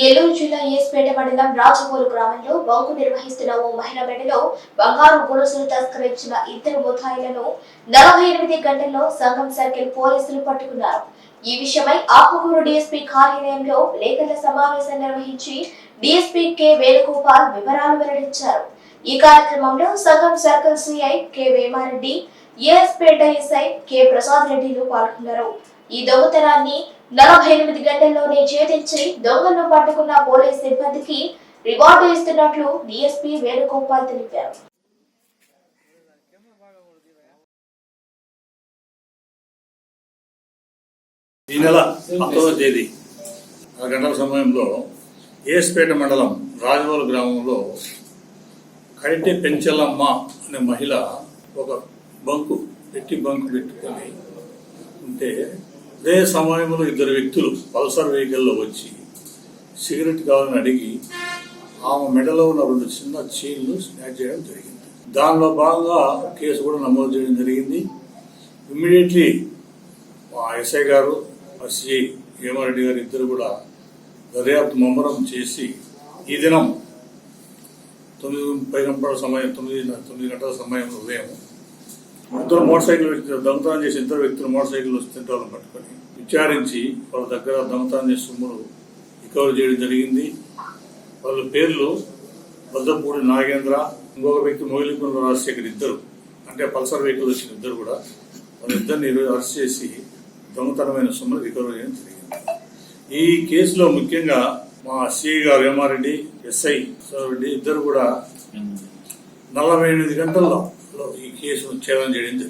నెల్లూరు జిల్లా ఏస్పేట మండలం రాజమూలు గ్రామంలో బంకు నిర్వహిస్తున్న ఓ మహిళ మెడలో బంగారు గొలుసులు తస్కరించిన ఇద్దరు ముద్దాయిలను నలభై ఎనిమిది గంటల్లో సంఘం సర్కిల్ పోలీసులు పట్టుకున్నారు. ఈ విషయమై ఆకుకూరు డిఎస్పీ కార్యాలయంలో లేఖల సమావేశం నిర్వహించి డిఎస్పీ కె వేణుగోపాల్ వివరాలు వెల్లడించారు. ఈ కార్యక్రమంలో Sangam circle CI K Vemareddy AS Peta SI K Prasad రెడ్డిలు పాల్గొన్నారు. ఈ దొంగతనాన్ని నలభై ఎనిమిది గంటల్లోనే ఛేదించి దొంగలను పట్టుకున్న పోలీస్ సిబ్బందికి రివార్డు ఇస్తున్నట్లు డీఎస్పీ వేణుగోపాల్ తెలిపారు. ఈ నెల పంతొమ్మిదవ తేదీ ఆ గంటల సమయంలో ఏస్పేట మండలం రాజవోలు గ్రామంలో కడితే పెంచలమ్మ అనే మహిళ ఒక బంకు పెట్టి బంకు పెట్టుకొని ఉంటే అదే సమయంలో ఇద్దరు వ్యక్తులు పల్సర్ వెహికల్లో వచ్చి సిగరెట్ కావాలని అడిగి ఆమె మెడలో ఉన్న రెండు చిన్న చీన్లు స్నాచ్ చేయడం జరిగింది. దానిలో భాగంగా కేసు కూడా నమోదు చేయడం జరిగింది. ఇమ్మీడియట్లీ మా ఎస్ఐ గారు మా హేమారెడ్డి గారు ఇద్దరు కూడా దర్యాప్తు ముమ్మరం చేసి ఈ దినం తొమ్మిది ముప్పై సమయం తొమ్మిది తొమ్మిది గంటల సమయం ఉదయం ఇద్దరు మోటార్ సైకిల్ దొంగతనం చేసి ఇద్దరు వ్యక్తులు మోటార్ సైకిల్ వస్తుంటే వాళ్ళని పట్టుకొని. విచారించి వాళ్ళ దగ్గర దొంగతనం చేసి సొమ్ములు రికవర్ చేయడం జరిగింది. వాళ్ళ పేర్లు బద్దపూడి నాగేంద్ర ఇంకొక వ్యక్తి మొగిలికొండ రాజశేఖర్ ఇద్దరు. అంటే పల్సర్ వెహికల్ వచ్చిన ఇద్దరు కూడా వాళ్ళిద్దరిని అరెస్ట్ చేసి దొంగతనమైన సొమ్మును రికవర్ చేయడం జరిగింది. ఈ కేసులో ముఖ్యంగా మా సిఐ గారు వేమారెడ్డి ఎస్ఐ రెడ్డి ఇద్దరు కూడా నలభై ఎనిమిది గంటల్లో ఈ కేసును ఛేదన చేయడం జరిగింది.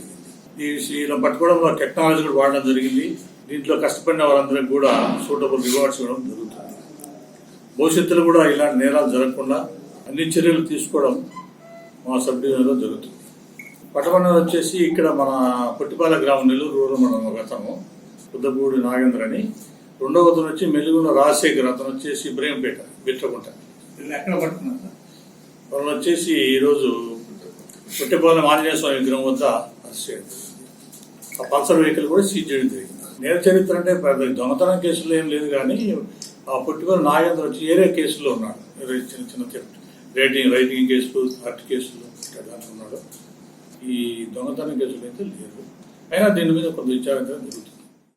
ఈ ఇలా పట్టుకోవడంలో టెక్నాలజీ కూడా వాడడం జరిగింది. దీంట్లో కష్టపడిన వారందరికీ కూడా సూటబుల్ రివార్డ్స్ ఇవ్వడం జరుగుతుంది. భవిష్యత్తులో కూడా ఇలాంటి నేరాలు జరగకుండా అన్ని చర్యలు తీసుకోవడం మా సబ్ డివిజన్లో జరుగుతుంది. పట్టమన్నది వచ్చేసి ఇక్కడ మన పొట్టిపాల గ్రామం నెల్లూరు రూరల్ మండలం ఒక అతను పుద్దపూడి నాగేంద్ర అని. రెండవ అతను వచ్చి మెలుగున రాజశేఖర్ అతను వచ్చేసి ఇబ్రహంపేట బిట్రకుంట వీళ్ళని ఎక్కడ పట్టుకున్నారు? వాళ్ళు వచ్చేసి ఈరోజు పుట్టిపాలెం ఆంజనేయ స్వామి విగ్రహం వద్ద అరెస్ట్ చేయడం ఆ పల్సర్ వెహికల్ కూడా సీజ్ చేయడం జరిగింది. నేర చరిత్ర అంటే పెద్ద దొంగతనం కేసులు ఏం లేదు కానీ ఆ పుట్టిపాలెం నాగేంద్ర వచ్చి ఏరే కేసులో ఉన్నాడు. చిన్న చిన్న రేటింగ్ రైటింగ్ రైటింగ్ కేసులు హర్ట్ కేసులు ఉన్నాడు. ఈ దొంగతనం కేసులు అయితే లేదు అయినా దీని మీద కొంత విచారణ జరుగుతుంది.